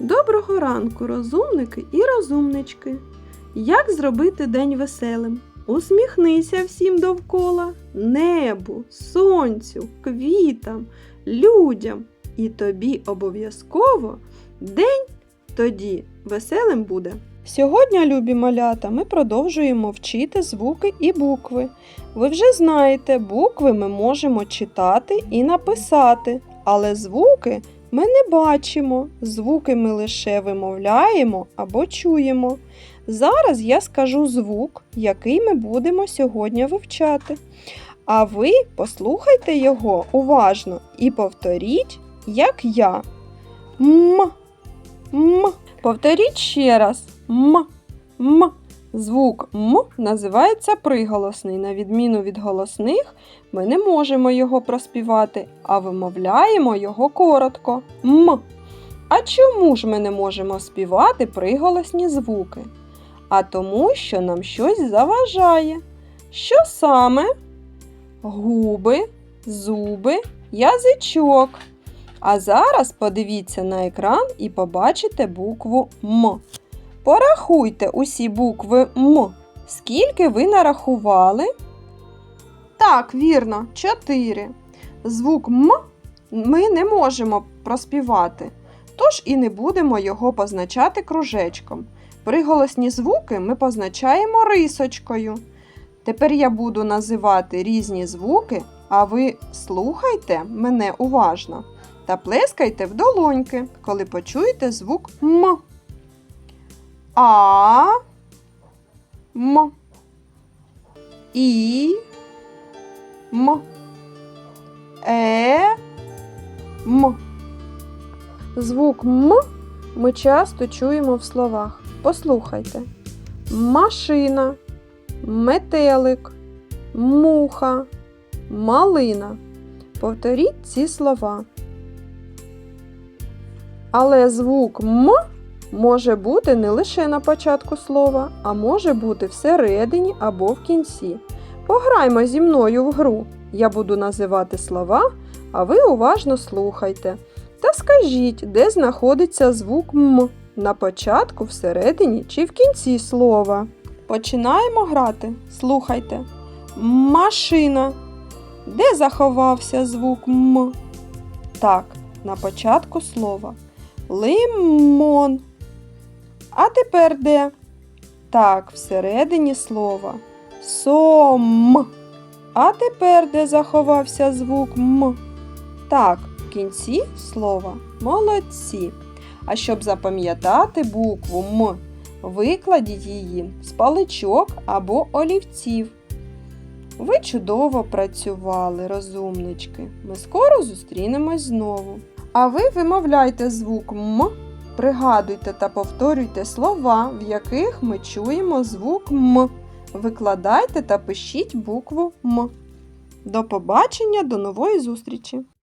Доброго ранку, розумники і розумнички. Як зробити день веселим? Усміхнися всім довкола, небу, сонцю, квітам, людям. І тобі обов'язково день тоді веселим буде. Сьогодні, любі малята, ми продовжуємо вчити звуки і букви. Ви вже знаєте, букви ми можемо читати і написати, але звуки ми не бачимо, звуки ми лише вимовляємо або чуємо. Зараз я скажу звук, який ми будемо сьогодні вивчати. А ви послухайте його уважно і повторіть, як я. М. М. Повторіть ще раз. М. М. Звук М називається приголосний. На відміну від голосних, ми не можемо його проспівати, а вимовляємо його коротко. М. А чому ж ми не можемо співати приголосні звуки? А тому, що нам щось заважає. Що саме? Губи, зуби, язичок. А зараз подивіться на екран і побачите букву М. Порахуйте усі букви М. Скільки ви нарахували? Так, вірно, чотири. Звук М ми не можемо проспівати, тож і не будемо його позначати кружечком. Приголосні звуки ми позначаємо рисочкою. Тепер я буду називати різні звуки, а ви слухайте мене уважно та плескайте в долоньки, коли почуєте звук М. А. М. І. М. Е. М. Звук М ми часто чуємо в словах. Послухайте. Машина, метелик, муха, малина. Повторіть ці слова. Але звук М може бути не лише на початку слова, а може бути всередині або в кінці. Пограймо зі мною в гру. Я буду називати слова, а ви уважно слухайте. Та скажіть, де знаходиться звук М на початку, всередині чи в кінці слова. Починаємо грати. Слухайте. Машина. Де заховався звук М? Так, на початку слова. Лимон. А тепер де? Так, всередині слова. Сом. А тепер де заховався звук М? Так, в кінці слова. Молодці. А щоб запам'ятати букву М, викладіть її з паличок або олівців. Ви чудово працювали, розумнички. Ми скоро зустрінемось знову. А ви вимовляйте звук М, пригадуйте та повторюйте слова, в яких ми чуємо звук М. Викладайте та пишіть букву М. До побачення, до нової зустрічі!